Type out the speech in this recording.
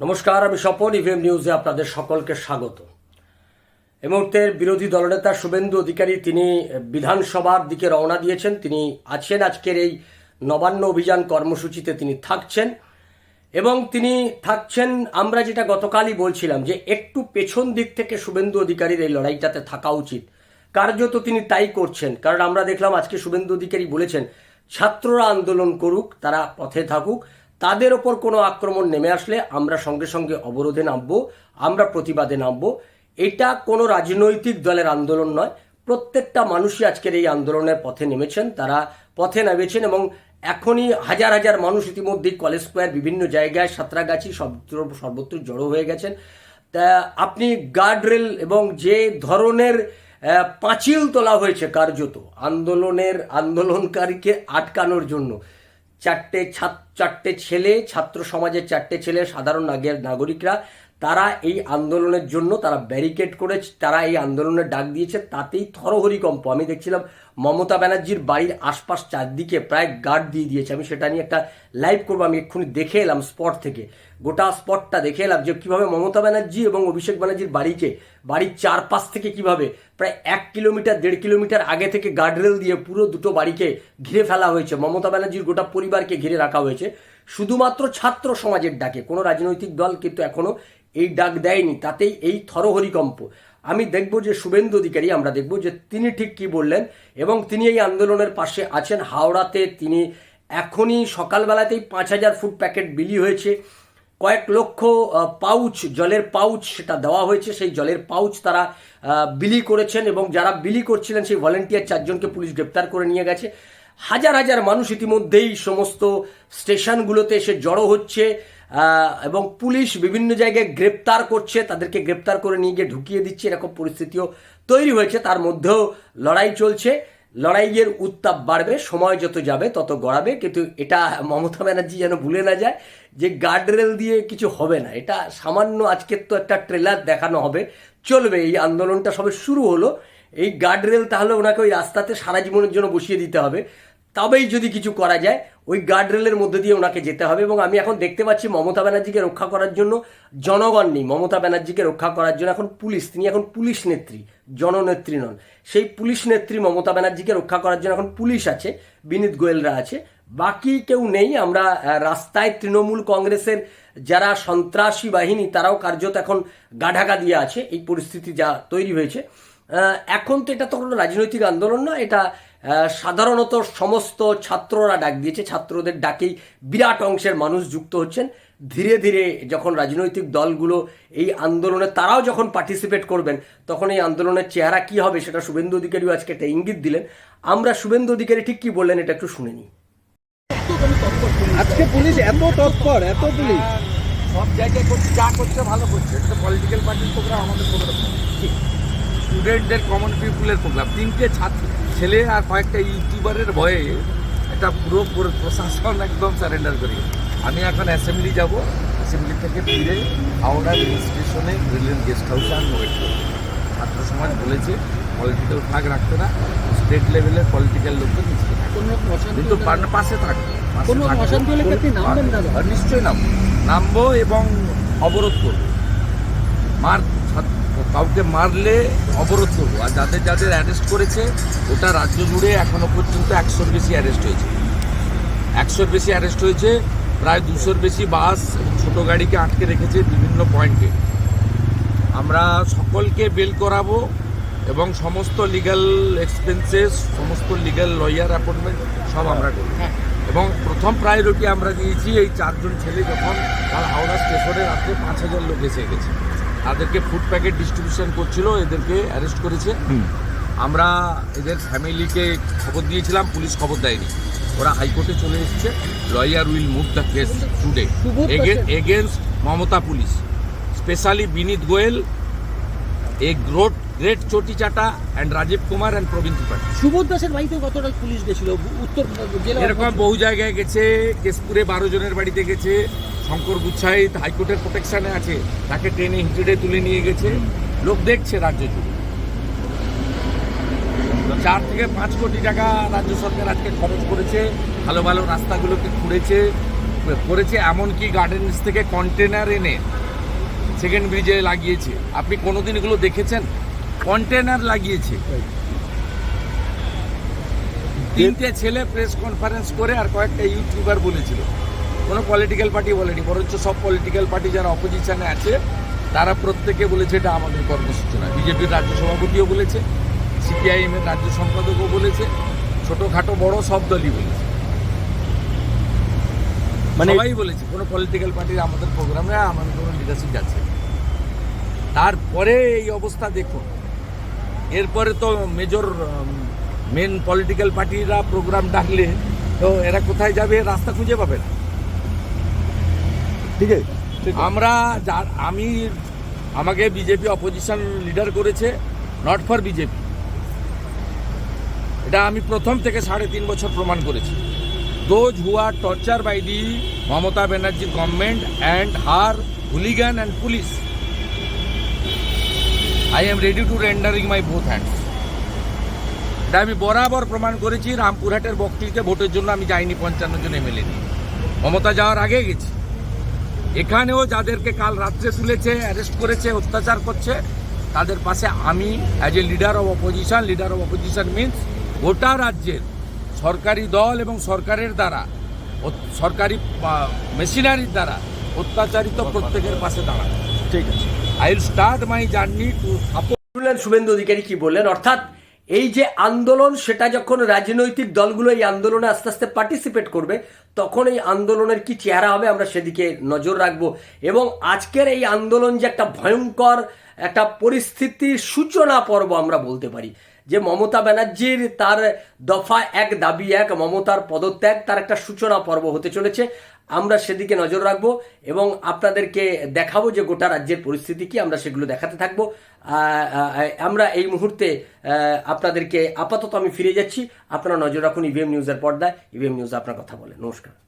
নমস্কার, আমি স্বপন ইভিএম নিউজে আপনাদের সকলকে স্বাগত। এ মুহূর্তের বিরোধী দলনেতা শুভেন্দু অধিকারী, তিনি বিধানসভার দিকে রওনা দিয়েছেন। তিনি আছেন আজকের এই নবান্ন অভিযান কর্মসূচিতে তিনি থাকছেন এবং তিনি থাকছেন, আমরা যেটা গতকালই বলছিলাম যে একটু পেছন দিক থেকে শুভেন্দু অধিকারীর এই লড়াইটাতে থাকা উচিত। কার্যত তিনি তাই করছেন, কারণ আমরা দেখলাম আজকে শুভেন্দু অধিকারী বলেছেন, ছাত্ররা আন্দোলন করুক, তারা পথে থাকুক। তাদের ওপর কোনো আক্রমণ নেমে আসলে আমরা সঙ্গে সঙ্গে অবরোধে নামবো, আমরা প্রতিবাদে নামবো। এটা কোনো রাজনৈতিক দলের আন্দোলন নয়। প্রত্যেকটা মানুষই আজকের এই আন্দোলনের পথে নেমেছেন। তারা পথে নেমেছেন এবং এখনই হাজার হাজার মানুষ ইতিমধ্যেই কলেজ স্কোয়ার, বিভিন্ন জায়গায় সাঁতরাগাছি সর্বত্র সর্বত্র জড়ো হয়ে গেছেন। তা আপনি গার্ডরেল এবং যে ধরনের পাঁচিল তোলা হয়েছে কার্যত, আন্দোলনের, আন্দোলনকারীকে আটকানোর জন্য চারটে ছাত্র চারটে ছেলে ছাত্র সমাজের চারটে ছেলে সাধারণ নাগের নাগরিকরা তারা এই আন্দোলনের জন্য তারা ব্যারিকেড করে তারা এই আন্দোলনের ডাক দিয়েছে, তাতেই থরহরিকম্প আমি দেখছিলাম মমতা ব্যানার্জির বাড়ির আশপাশ চারদিকে প্রায় গার্ড দিয়ে দিয়েছে। আমি সেটা নিয়ে একটা লাইভ করব, আমি এক্ষুনি দেখে এলাম স্পট থেকে। গোটা স্পটটা দেখে এলাম যে কীভাবে মমতা ব্যানার্জি এবং অভিষেক ব্যানার্জির বাড়িকে, বাড়ির চারপাশ থেকে কীভাবে প্রায় এক কিলোমিটার, দেড় কিলোমিটার আগে থেকে গার্ডরেল দিয়ে পুরো দুটো বাড়িকে ঘিরে ফেলা হয়েছে। মমতা ব্যানার্জির গোটা পরিবারকে ঘিরে রাখা হয়েছে। শুধুমাত্র ছাত্র সমাজের ডাকে, কোনো রাজনৈতিক দল কিন্তু এখনও এই ডাক দেয়নি, তাতেই এই থরহরিকম্প আমি দেখব যে শুভেন্দু অধিকারী, আমরা দেখব যে তিনি ঠিক কি বললেন, এবং তিনি এই আন্দোলনের পাশে আছেন। হাওড়াতে তিনি এখনই সকালবেলাতেই পাঁচ হাজার ফুট প্যাকেট বিলি হয়েছে। কয়েক লক্ষ পাউচ, জলের পাউচ সেটা দেওয়া হয়েছে। সেই জলের পাউচ তারা বিলি করেছেন এবং যারা বিলি করছিলেন, সেই ভলেন্টিয়ার চারজনকে পুলিশ গ্রেপ্তার করে নিয়ে গেছে। হাজার হাজার মানুষ ইতিমধ্যেই সমস্ত স্টেশনগুলোতে এসে জড়ো হচ্ছে এবং পুলিশ বিভিন্ন জায়গায় গ্রেপ্তার করছে, তাদেরকে গ্রেপ্তার করে নিয়ে গিয়ে ঢুকিয়ে দিচ্ছে, এরকম পরিস্থিতিও তৈরি হয়েছে, তার মধ্যেও লড়াই চলছে। লড়াইয়ের উত্তাপ বাড়বে, সময় যত যাবে তত গড়াবে, কিন্তু এটা মমতা ব্যানার্জি যেন ভুলে না যায় যে গার্ডরেল দিয়ে কিছু হবে না। এটা সামান্য আজকের তো একটা ট্রেলার দেখানো হবে। চলবে, এই আন্দোলনটা সবে শুরু হলো। এই গার্ডরেল তাহলে ওনাকে ওই রাস্তাতে সারা জীবনের জন্য বসিয়ে দিতে হবে। তবেই যদি কিছু করা যায়, ওই গার্ডরেলের মধ্যে দিয়ে ওনাকে যেতে হবে এবং আমি এখন দেখতে পাচ্ছি মমতা ব্যানার্জিকে রক্ষা করার জন্য জনগণ নেই, মমতা ব্যানার্জিকে রক্ষা করার জন্য এখন পুলিশ, তিনি এখন পুলিশ নেত্রী, জননেত্রী নন। সেই পুলিশ নেত্রী মমতা ব্যানার্জিকে রক্ষা করার জন্য এখন পুলিশ আছে, বিনীত গোয়েলরা আছে, বাকি কেউ নেই। আমরা রাস্তায় তৃণমূল কংগ্রেসের যারা সন্ত্রাসী বাহিনী, তারাও কার্যত এখন গাঢাকা দিয়ে আছে, এই পরিস্থিতি যা তৈরি হয়েছে। এখন তো এটা তো কোনো রাজনৈতিক আন্দোলন না, এটা সাধারণত সমস্ত ছাত্ররা ডাক দিয়েছে। ছাত্রদের ডাকেই বিরাট অংশের মানুষ যুক্ত হচ্ছেন। ধীরে ধীরে যখন রাজনৈতিক দলগুলো এই আন্দোলনে তারাও যখন পার্টিসিপেট করবেন তখন এই আন্দোলনের চেহারা কি হবে সেটা শুভেন্দু অধিকারীও আজকে একটা ইঙ্গিত দিলেন। আমরা শুভেন্দু অধিকারী ঠিক কি বললেন এটা একটু শুনে নিই। আজকে পুলিশ এত তৎপর এত পুলিশ। সব জায়গায় করছে যা করছে ভালো করছে। এটা পলিটিক্যাল পার্টির প্রোগ্রাম আমাদের প্রোগ্রাম স্টুডেন্টদের কমন পিপুলের প্রোগ্রাম তিনটে ছাত্র ছেলে আর কয়েকটা ইউটিউবারের ভয়ে এটা পুরো পুরো প্রশাসন একদম সারেন্ডার করি আমি এখন অ্যাসেম্বলি যাব। অ্যাসেম্বলি থেকে ফিরে হাওড়া রেল স্টেশনে ব্রিলিয়ান গেস্ট হাউসে আমি ওয়েট করব। ছাত্র সমাজ বলেছে পলিটিক্যাল ভাগ রাখতে না স্টেট লেভেলের পলিটিক্যাল লোককে নিচে কোনো রকম অশান্তি কিন্তু পাশে থাকবে। নিশ্চয়ই নামবো। নামবো এবং অবরোধ করব। মার ছাত্র- কাউকে মারলে অবরোধ করব। আর যাদের যাদের অ্যারেস্ট করেছে, ওটা রাজ্য জুড়ে এখনও পর্যন্ত একশোর বেশি অ্যারেস্ট হয়েছে। একশোর বেশি অ্যারেস্ট হয়েছে, প্রায় দুশোর বেশি বাস এবং ছোটো গাড়িকে আটকে রেখেছে বিভিন্ন পয়েন্টে আমরা সকলকে বেল করাবো এবং সমস্ত লিগ্যাল এক্সপেন্সেস সমস্ত লিগ্যাল লয়ার অ্যাপয়েন্টমেন্ট সব আমরা করব। এবং প্রথম প্রায়োরিটি আমরা দিয়েছি এই চারজন ছেলে যখন কাল হাওড়া স্টেশনে রাত্রে পাঁচ হাজার লোক এসে গেছে। তাদেরকে ফুড প্যাকেট ডিস্ট্রিবিউশন করছিল এদেরকে অ্যারেস্ট করেছে। আমরা এদের ফ্যামিলিকে খবর দিয়েছিলাম পুলিশ খবর দেয়নি। ওরা হাইকোর্টে চলে এসেছে। Lawyer will move the case today against Mamata police. Specially Vineet Goyal egg গ্রোট গ্রেট চটি চাটা অ্যান্ড রাজীব কুমার অ্যান্ড প্রবীণ ত্রিপাঠী। সুবোধ দাসের বাড়িতে কতটা পুলিশ গেছিল? উত্তর জেলা এরকম বহু জায়গায় গেছে কেশপুরে বারো জনের বাড়িতে গেছে শঙ্কর গুচ্ছাই হাইকোর্টের প্রোটেকশনে আছে তাকে ট্রেনে হিটেডে তুলে নিয়ে গেছে। লোক দেখছে রাজ্য জুড়ে। চার থেকে পাঁচ কোটি টাকা রাজ্য সরকার আজকে খরচ করেছে ভালো ভালো রাস্তাগুলোকে খুঁড়েছে করেছে এমনকি গার্ডেন্স থেকে কন্টেনার এনে সেকেন্ড ব্রিজে লাগিয়েছে। আপনি কোনোদিন এগুলো দেখেছেন? কন্টেনার লাগিয়েছে। তিনটে ছেলে প্রেস কনফারেন্স করে আর কয়েকটা ইউটিউবার বলেছিল। কোনো পলিটিক্যাল পার্টি বলেনি বরঞ্চ সব পলিটিক্যাল পার্টি যারা অপোজিশনে আছে তারা প্রত্যেকে বলেছে এটা আমাদের কর্মসূচনা বিজেপির রাজ্য সভাপতিও বলেছে সিপিআইএম এর রাজ্য সম্পাদকও বলেছে ছোটোখাটো বড় সব দলই বলেছে। মানে- সবাই বলেছে কোনো পলিটিক্যাল পার্টির আমাদের প্রোগ্রামে আমাদের কোনো লিডারশিপ যাচ্ছে তারপরে এই অবস্থা দেখুন এরপরে তো মেজর মেন পলিটিক্যাল পার্টিরা প্রোগ্রাম ডাকলে তো এরা কোথায় যাবে? রাস্তা খুঁজে পাবে না। ঠিক আছে আমরা যার আমি আমাকে বিজেপি অপোজিশন লিডার করেছে নট ফর বিজেপি এটা আমি প্রথম থেকে সাড়ে তিন বছর প্রমাণ করেছি। Those who are torture by the Mamata Banerjee government and her hooligan and police I am ready to rendering my both hands এটা আমি বরাবর প্রমাণ করেছি রামপুরহাটের বকটিতে ভোটের জন্য আমি যাইনি, পঞ্চান্ন জন এমএলএ নিয়ে। মমতা যাওয়ার আগে গেছি। এখানেও যাদেরকে কাল রাত্রে তুলেছে অ্যারেস্ট করেছে, অত্যাচার করছে, তাদের পাশে আমি as a leader of opposition leader of opposition means গোটা রাজ্যের সরকারি দল এবং সরকারের দ্বারা সরকারি মেশিনারির দ্বারা অত্যাচারিত প্রত্যেকের পাশে দাঁড়ানো। ঠিক আছে। I start my journey to support Suvendu Adhikari কি বললেন? অর্থাৎ এই যে আন্দোলন, সেটা যখন রাজনৈতিক দলগুলো এই আন্দোলনে আস্তে আস্তে পার্টিসিপেট করবে, তখন এই আন্দোলনের কি চেহারা হবে আমরা সেদিকে নজর রাখব। এবং আজকের এই আন্দোলন যে একটা ভয়ঙ্কর একটা পরিস্থিতির সূচনা পর্ব আমরা বলতে পারি। যে মমতা ব্যানার্জির তার দফা এক, দাবি এক, মমতার পদত্যাগ, তার একটা সূচনা পর্ব হতে চলেছে। আমরা সেদিকে নজর রাখব এবং আপনাদেরকে দেখাবো যে গোটা রাজ্যের পরিস্থিতি কি, আমরা সেগুলো দেখাতে থাকব। আমরা এই মুহূর্তে আপনাদেরকে আপাতত আমি ফিরে যাচ্ছি। আপনারা নজর রাখুন ইভিএম নিউজের পর্দায়। ইভিএম নিউজ আপনার কথা বলে। নমস্কার।